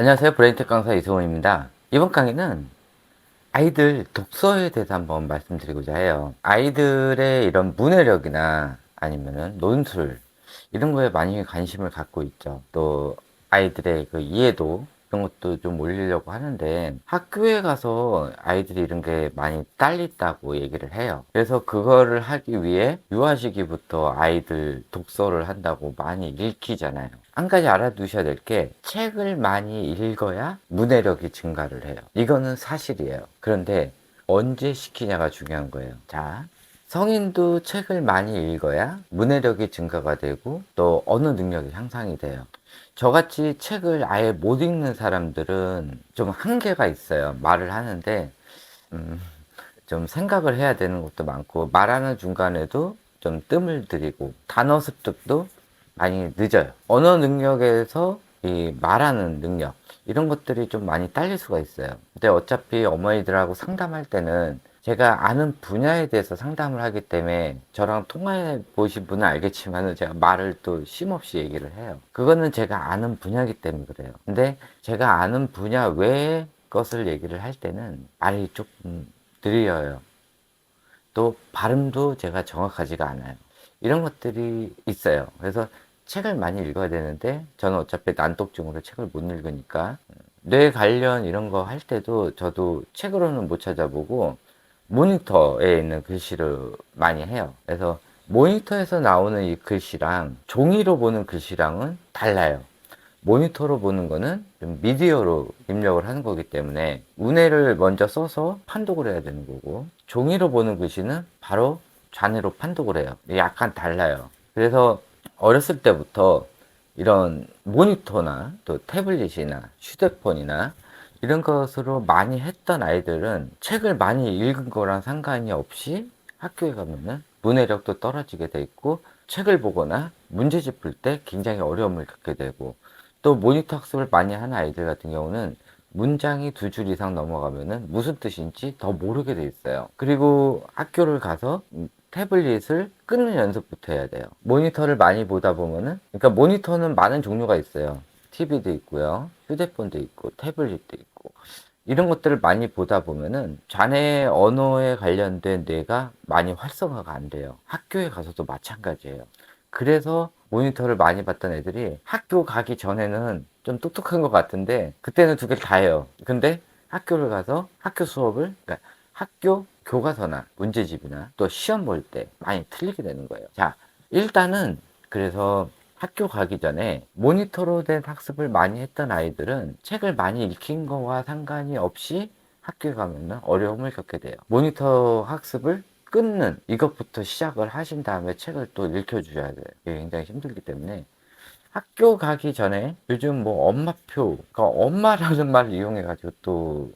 안녕하세요. 브레인텍 강사 이승원입니다. 이번 강의는 아이들 독서에 대해서 한번 말씀드리고자 해요. 아이들의 이런 문해력이나 아니면은 논술 이런 거에 많이 관심을 갖고 있죠. 또 아이들의 그 이해도 이런 것도 좀 올리려고 하는데 학교에 가서 아이들이 이런 게 많이 딸린다고 얘기를 해요. 그래서 그거를 하기 위해 유아 시기부터 아이들 독서를 한다고 많이 읽히잖아요. 한 가지 알아두셔야 될 게 책을 많이 읽어야 문해력이 증가를 해요. 이거는 사실이에요. 그런데 언제 시키냐가 중요한 거예요. 자, 성인도 책을 많이 읽어야 문해력이 증가가 되고 또 언어 능력이 향상이 돼요. 저같이 책을 아예 못 읽는 사람들은 좀 한계가 있어요. 말을 하는데, 음, 좀 생각을 해야 되는 것도 많고, 말하는 중간에도 좀 뜸을 들이고, 단어 습득도 많이 늦어요. 언어 능력에서 이 말하는 능력, 이런 것들이 좀 많이 딸릴 수가 있어요. 근데 어차피 어머니들하고 상담할 때는 제가 아는 분야에 대해서 상담을 하기 때문에 저랑 통화해 보신 분은 알겠지만 제가 말을 또 쉼없이 얘기를 해요. 그거는 제가 아는 분야이기 때문에 그래요. 근데 제가 아는 분야 외의 것을 얘기를 할 때는 말이 조금 느려요. 또 발음도 제가 정확하지가 않아요. 이런 것들이 있어요. 그래서 책을 많이 읽어야 되는데 저는 어차피 난독증으로 책을 못 읽으니까 뇌 관련 이런 거 할 때도 저도 책으로는 못 찾아보고 모니터에 있는 글씨를 많이 해요. 그래서 모니터에서 나오는 이 글씨랑 종이로 보는 글씨랑은 달라요. 모니터로 보는 거는 좀 미디어로 입력을 하는 거기 때문에 운해를 먼저 써서 판독을 해야 되는 거고 종이로 보는 글씨는 바로 좌뇌로 판독을 해요. 약간 달라요. 그래서 어렸을 때부터 이런 모니터나 또 태블릿이나 휴대폰이나 이런 것으로 많이 했던 아이들은 책을 많이 읽은 거랑 상관이 없이 학교에 가면은 문해력도 떨어지게 돼 있고 책을 보거나 문제집 풀 때 굉장히 어려움을 겪게 되고 또 모니터 학습을 많이 하는 아이들 같은 경우는 문장이 두 줄 이상 넘어가면은 무슨 뜻인지 더 모르게 돼 있어요. 그리고 학교를 가서 태블릿을 끊는 연습부터 해야 돼요. 모니터를 많이 보다 보면은, 그러니까 모니터는 많은 종류가 있어요. TV도 있고요. 휴대폰도 있고, 태블릿도 있고. 이런 것들을 많이 보다 보면은 자네 언어에 관련된 뇌가 많이 활성화가 안 돼요. 학교에 가서도 마찬가지예요. 그래서 모니터를 많이 봤던 애들이 학교 가기 전에는 좀 똑똑한 것 같은데 그때는 두 개 다 해요. 근데 학교를 가서 학교 수업을 그러니까 학교 교과서나 문제집이나 또 시험 볼 때 많이 틀리게 되는 거예요. 자, 일단은 그래서 학교 가기 전에 모니터로 된 학습을 많이 했던 아이들은 책을 많이 읽힌 거와 상관이 없이 학교에 가면 어려움을 겪게 돼요. 모니터 학습을 끊는 이것부터 시작을 하신 다음에 책을 또 읽혀주셔야 돼요. 이게 굉장히 힘들기 때문에 학교 가기 전에 요즘 뭐 엄마표, 그러니까 엄마라는 말을 이용해가지고 또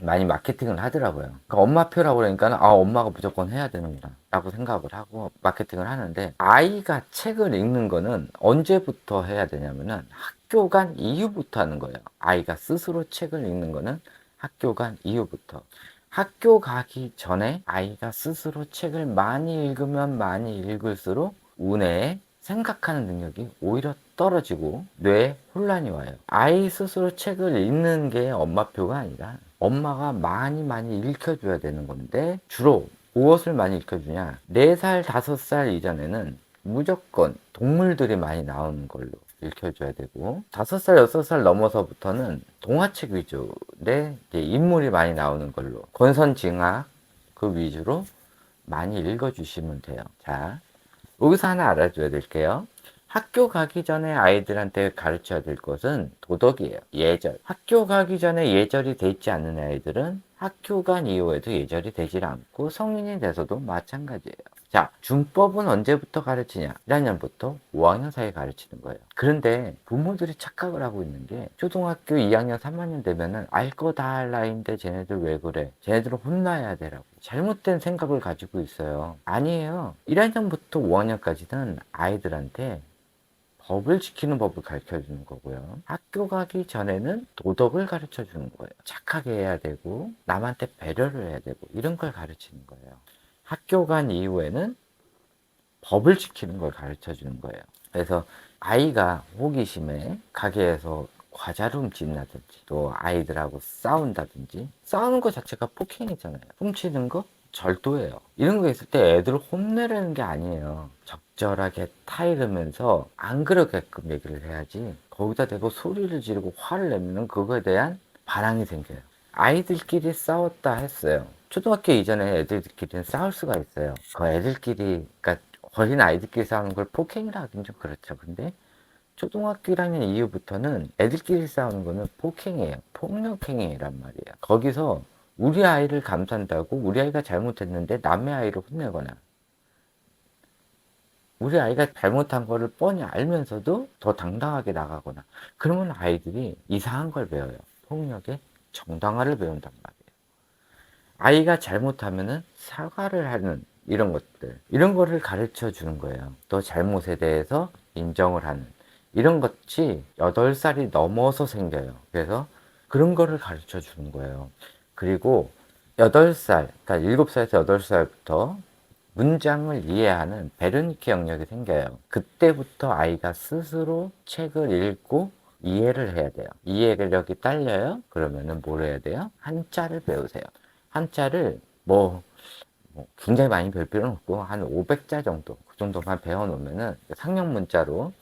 많이 마케팅을 하더라고요. 그러니까 엄마표라고 그러니까 아 엄마가 무조건 해야 되는구나 라고 생각을 하고 마케팅을 하는데 아이가 책을 읽는 거는 언제부터 해야 되냐면은 학교 간 이후부터 하는 거예요. 아이가 스스로 책을 읽는 거는 학교 간 이후부터. 학교 가기 전에 아이가 스스로 책을 많이 읽으면 많이 읽을수록 운에 생각하는 능력이 오히려 떨어지고 뇌에 혼란이 와요. 아이 스스로 책을 읽는 게 엄마표가 아니라 엄마가 많이 많이 읽혀줘야 되는 건데 주로 무엇을 많이 읽혀주냐? 4살 5살 이전에는 무조건 동물들이 많이 나오는 걸로 읽혀줘야 되고 5살 6살 넘어서부터는 동화책 위주의 인물이 많이 나오는 걸로 권선징악 그 위주로 많이 읽어주시면 돼요. 자 여기서 하나 알아줘야 될게요 학교 가기 전에 아이들한테 가르쳐야 될 것은 도덕이에요. 예절. 학교 가기 전에 예절이 돼 있지 않는 아이들은 학교 간 이후에도 예절이 되질 않고 성인이 돼서도 마찬가지예요. 자, 준법은 언제부터 가르치냐? 1학년부터 5학년 사이에 가르치는 거예요. 그런데 부모들이 착각을 하고 있는 게 초등학교 2학년, 3학년 되면은 알 거다할 나이인데 쟤네들 왜 그래? 쟤네들은 혼나야 되라고. 잘못된 생각을 가지고 있어요. 아니에요. 1학년부터 5학년까지는 아이들한테 법을 지키는 법을 가르쳐 주는 거고요. 학교 가기 전에는 도덕을 가르쳐 주는 거예요. 착하게 해야 되고, 남한테 배려를 해야 되고, 이런 걸 가르치는 거예요. 학교 간 이후에는 법을 지키는 걸 가르쳐 주는 거예요. 그래서 아이가 호기심에 가게에서 과자를 훔친다든지 또 아이들하고 싸운다든지 싸우는 것 자체가 폭행이잖아요. 훔치는 거 절도예요. 이런 거 있을 때 애들을 혼내라는 게 아니에요. 적절하게 타이르면서 안 그러게끔 얘기를 해야지 거기다 대고 소리를 지르고 화를 내면 그거에 대한 반항이 생겨요. 아이들끼리 싸웠다 했어요. 초등학교 이전에 애들끼리는 싸울 수가 있어요. 그 애들끼리, 그러니까 어린 아이들끼리 싸우는 걸 폭행이라 하긴 좀 그렇죠. 근데 초등학교 1학년 이후부터는 애들끼리 싸우는 거는 폭행이에요. 폭력행위란 말이에요. 거기서 우리 아이를 감싼다고 우리 아이가 잘못했는데 남의 아이를 혼내거나 우리 아이가 잘못한 거를 뻔히 알면서도 더 당당하게 나가거나 그러면 아이들이 이상한 걸 배워요. 폭력의 정당화를 배운단 말이에요. 아이가 잘못하면은 사과를 하는 이런 것들 이런 거를 가르쳐 주는 거예요. 또 잘못에 대해서 인정을 하는 이런 것이 8살이 넘어서 생겨요. 그래서 그런 거를 가르쳐 주는 거예요. 그리고 8살, 그러니까 7살에서 8살부터 문장을 이해하는 베르니케 영역이 생겨요. 그때부터 아이가 스스로 책을 읽고 이해를 해야 돼요. 이해력이 딸려요? 그러면은 뭘 해야 돼요? 한자를 배우세요. 한자를 뭐, 뭐 굉장히 많이 배울 필요는 없고 한 500자 정도 그 정도만 배워놓으면은 상용 문자로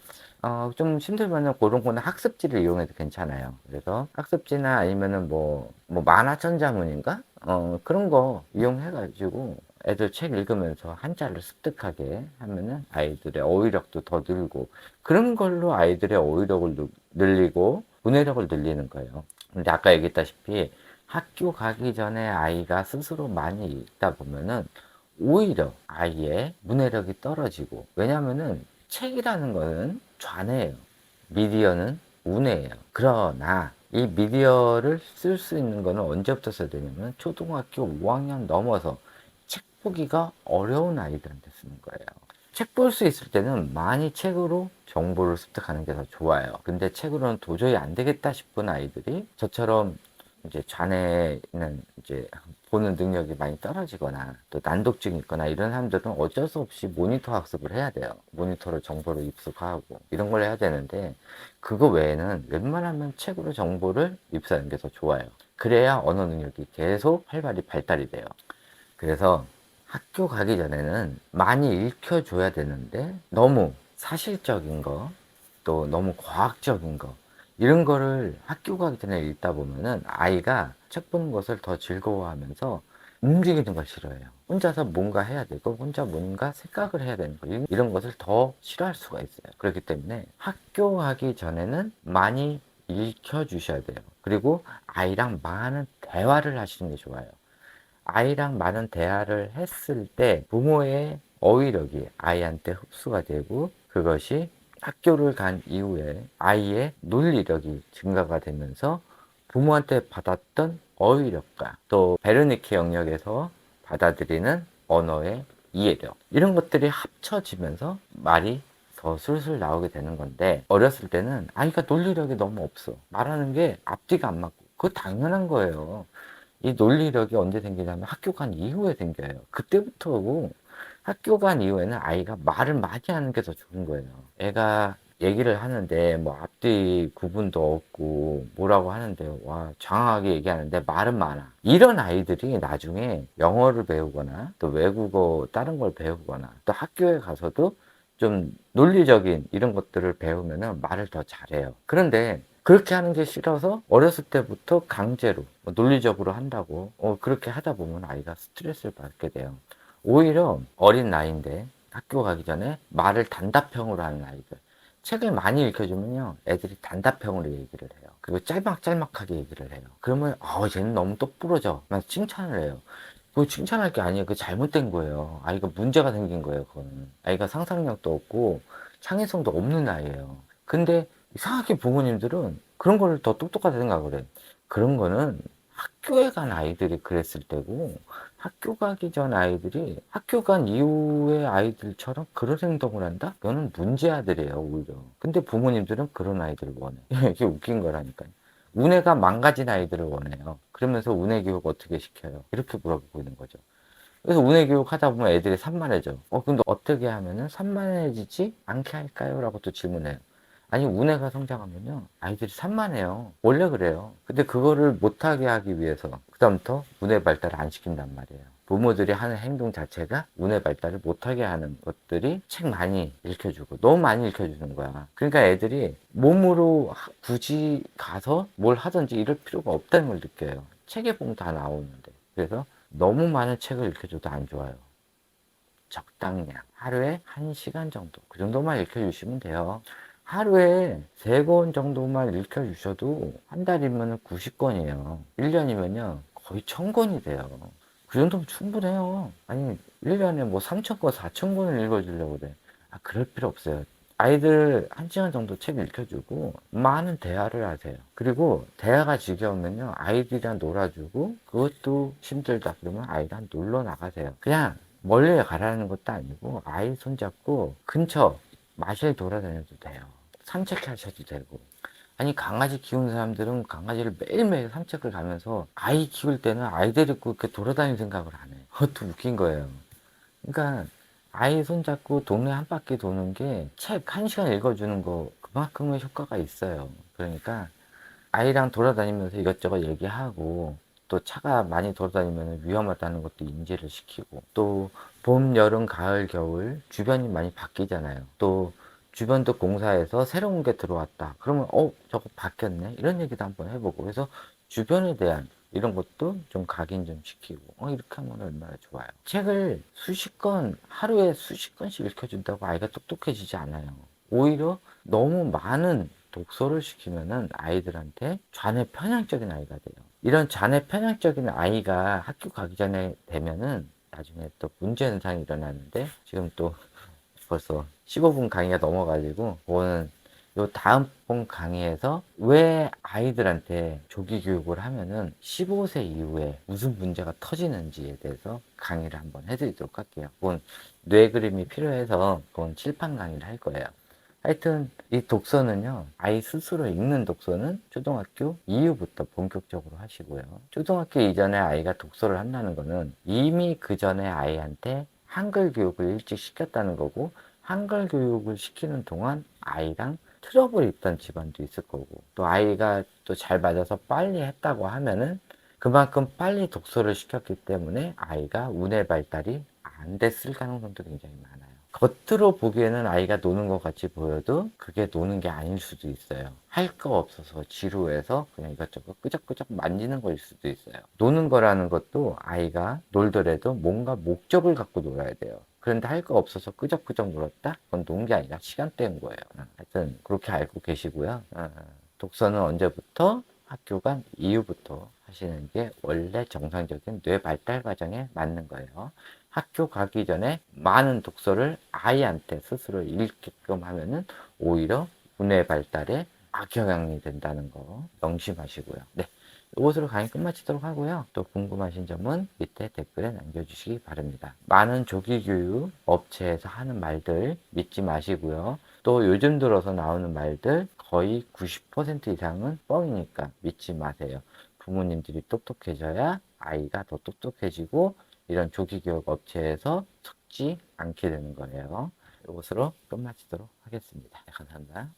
어, 좀 힘들면은 그런 거는 학습지를 이용해도 괜찮아요. 그래서 학습지나 아니면은 뭐, 뭐 만화 천자문인가? 어, 그런 거 이용해가지고 애들 책 읽으면서 한자를 습득하게 하면은 아이들의 어휘력도 더 늘고 그런 걸로 아이들의 어휘력을 늘- 늘리고 문해력을 늘리는 거예요. 근데 아까 얘기했다시피 학교 가기 전에 아이가 스스로 많이 읽다 보면은 오히려 아이의 문해력이 떨어지고 왜냐면은 책이라는 거는 좌뇌예요. 미디어는 우뇌예요. 그러나 이 미디어를 쓸 수 있는 거는 언제부터 써야 되냐면 초등학교 5학년 넘어서 책 보기가 어려운 아이들한테 쓰는 거예요. 책 볼 수 있을 때는 많이 책으로 정보를 습득하는 게 더 좋아요. 근데 책으로는 도저히 안 되겠다 싶은 아이들이 저처럼 이제 좌뇌는 이제 보는 능력이 많이 떨어지거나 또 난독증이 있거나 이런 사람들은 어쩔 수 없이 모니터 학습을 해야 돼요. 모니터로 정보를 입수하고 이런 걸 해야 되는데 그거 외에는 웬만하면 책으로 정보를 입수하는 게 더 좋아요. 그래야 언어 능력이 계속 활발히 발달이 돼요. 그래서 학교 가기 전에는 많이 읽혀줘야 되는데 너무 사실적인 거, 또 너무 과학적인 거, 이런 거를 학교 가기 전에 읽다 보면은 아이가 책 보는 것을 더 즐거워하면서 움직이는 걸 싫어해요. 혼자서 뭔가 해야 되고, 혼자 뭔가 생각을 해야 되는 거, 이런 것을 더 싫어할 수가 있어요. 그렇기 때문에 학교 가기 전에는 많이 읽혀 주셔야 돼요. 그리고 아이랑 많은 대화를 하시는 게 좋아요. 아이랑 많은 대화를 했을 때 부모의 어휘력이 아이한테 흡수가 되고 그것이 학교를 간 이후에 아이의 논리력이 증가가 되면서 부모한테 받았던 어휘력과 또 베르니케 영역에서 받아들이는 언어의 이해력 이런 것들이 합쳐지면서 말이 더 술술 나오게 되는 건데 어렸을 때는 아이가 논리력이 너무 없어 말하는 게 앞뒤가 안 맞고 그거 당연한 거예요 이 논리력이 언제 생기냐면 학교 간 이후에 생겨요. 그때부터고 학교 간 이후에는 아이가 말을 많이 하는 게 더 좋은 거예요. 애가 얘기를 하는데 뭐 앞뒤 구분도 없고 뭐라고 하는데 와 장황하게 얘기하는데 말은 많아. 이런 아이들이 나중에 영어를 배우거나 또 외국어 다른 걸 배우거나 또 학교에 가서도 좀 논리적인 이런 것들을 배우면은 말을 더 잘해요. 그런데 그렇게 하는 게 싫어서 어렸을 때부터 강제로 뭐 논리적으로 한다고 어, 그렇게 하다 보면 아이가 스트레스를 받게 돼요. 오히려 어린 나이인데 학교 가기 전에 말을 단답형으로 하는 아이들 책을 많이 읽혀주면요 애들이 단답형으로 얘기를 해요. 그리고 짤막짤막하게 얘기를 해요. 그러면 아 쟤는 너무 똑부러져. 막 칭찬을 해요. 그거 칭찬할 게 아니에요. 그 잘못된 거예요. 아이가 문제가 생긴 거예요. 그거는 아이가 상상력도 없고 창의성도 없는 아이예요. 근데 이상하게 부모님들은 그런 걸 더 똑똑하다 생각을 해. 그런 거는 학교에 간 아이들이 그랬을 때고 학교 가기 전 아이들이 학교 간 이후의 아이들처럼 그런 행동을 한다? 그거는 문제 아들이에요, 오히려. 근데 부모님들은 그런 아이들을 원해. 이게 웃긴 거라니까요. 운해가 망가진 아이들을 원해요. 그러면서 운해 교육 어떻게 시켜요? 이렇게 물어보고 있는 거죠. 그래서 운해 교육 하다 보면 애들이 산만해져. 어, 근데 어떻게 하면은 산만해지지 않게 할까요? 라고 또 질문해요. 아니 운해가 성장하면요 아이들이 산만해요 원래 그래요 근데 그거를 못하게 하기 위해서 그다음부터 운해 발달을 안 시킨단 말이에요. 부모들이 하는 행동 자체가 운해 발달을 못하게 하는 것들이 책 많이 읽혀주고 너무 많이 읽혀주는 거야. 그러니까 애들이 몸으로 하- 굳이 가서 뭘 하든지 이럴 필요가 없다는 걸 느껴요. 책에 보면 다 나오는데. 그래서 너무 많은 책을 읽혀줘도 안 좋아요. 적당량. 하루에 1시간 정도. 그 정도만 읽혀주시면 돼요 하루에 3권 정도만 읽혀주셔도 한 달이면 90권이에요. 1년이면요 거의 1000권이 돼요. 그 정도면 충분해요. 아니 1년에 뭐 3000권 4000권을 읽어주려고 그래. 아 그럴 필요 없어요. 아이들 1시간 정도 책 읽혀주고 많은 대화를 하세요. 그리고 대화가 지겨우면요 아이들이랑 놀아주고 그것도 힘들다 그러면 아이랑 놀러 나가세요. 그냥 멀리 가라는 것도 아니고 아이 손잡고 근처 마실 돌아다녀도 돼요. 산책하셔도 되고. 아니 강아지 키우는 사람들은 강아지를 매일매일 산책을 가면서 아이 키울 때는 아이 데리고 이렇게 돌아다니는 생각을 안 해. 그것도 웃긴 거예요. 그러니까 아이 손잡고 동네 한 바퀴 도는 게 책 한 시간 읽어주는 거 그만큼의 효과가 있어요. 그러니까 아이랑 돌아다니면서 이것저것 얘기하고 또 차가 많이 돌아다니면 위험하다는 것도 인지를 시키고 또 봄, 여름, 가을, 겨울 주변이 많이 바뀌잖아요. 또 주변도 공사해서 새로운 게 들어왔다. 그러면 어 저거 바뀌었네 이런 얘기도 한번 해보고 그래서 주변에 대한 이런 것도 좀 각인 좀 시키고 어 이렇게 하면 얼마나 좋아요. 책을 수십 권 하루에 수십 권씩 읽혀준다고 아이가 똑똑해지지 않아요. 오히려 너무 많은 독서를 시키면은 아이들한테 좌뇌 편향적인 아이가 돼요. 이런 좌뇌 편향적인 아이가 학교 가기 전에 되면은 나중에 또 문제 현상이 일어나는데 지금 또 벌써 15분 강의가 넘어가지고 그거는 요 다음번 강의에서 왜 아이들한테 조기 교육을 하면은 15세 이후에 무슨 문제가 터지는지에 대해서 강의를 한번 해드리도록 할게요. 그건 뇌 그림이 필요해서 그건 칠판 강의를 할 거예요. 하여튼 이 독서는요 아이 스스로 읽는 독서는 초등학교 이후부터 본격적으로 하시고요 초등학교 이전에 아이가 독서를 한다는 거는 이미 그 전에 아이한테 한글 교육을 일찍 시켰다는 거고 한글 교육을 시키는 동안 아이랑 트러블이 있던 집안도 있을 거고 또 아이가 또 잘 맞아서 빨리 했다고 하면은 그만큼 빨리 독서를 시켰기 때문에 아이가 운의 발달이 안 됐을 가능성도 굉장히 많아요. 겉으로 보기에는 아이가 노는 것 같이 보여도 그게 노는 게 아닐 수도 있어요. 할 거 없어서 지루해서 그냥 이것저것 끄적끄적 만지는 거일 수도 있어요. 노는 거라는 것도 아이가 놀더라도 뭔가 목적을 갖고 놀아야 돼요. 그런데 할 거 없어서 끄적끄적 놀았다? 그건 논 게 아니라 시간 때인 거예요. 하여튼 그렇게 알고 계시고요. 어, 독서는 언제부터? 학교 간 이후부터 하시는 게 원래 정상적인 뇌 발달 과정에 맞는 거예요. 학교 가기 전에 많은 독서를 아이한테 스스로 읽게끔 하면은 오히려 분해 발달에 악영향이 된다는 거 명심하시고요. 네. 이것으로 강의 끝마치도록 하고요. 또 궁금하신 점은 밑에 댓글에 남겨주시기 바랍니다. 많은 조기교육 업체에서 하는 말들 믿지 마시고요. 또 요즘 들어서 나오는 말들 거의 90% 이상은 뻥이니까 믿지 마세요. 부모님들이 똑똑해져야 아이가 더 똑똑해지고 이런 조기교육 업체에서 속지 않게 되는 거예요. 이것으로 끝마치도록 하겠습니다. 네, 감사합니다.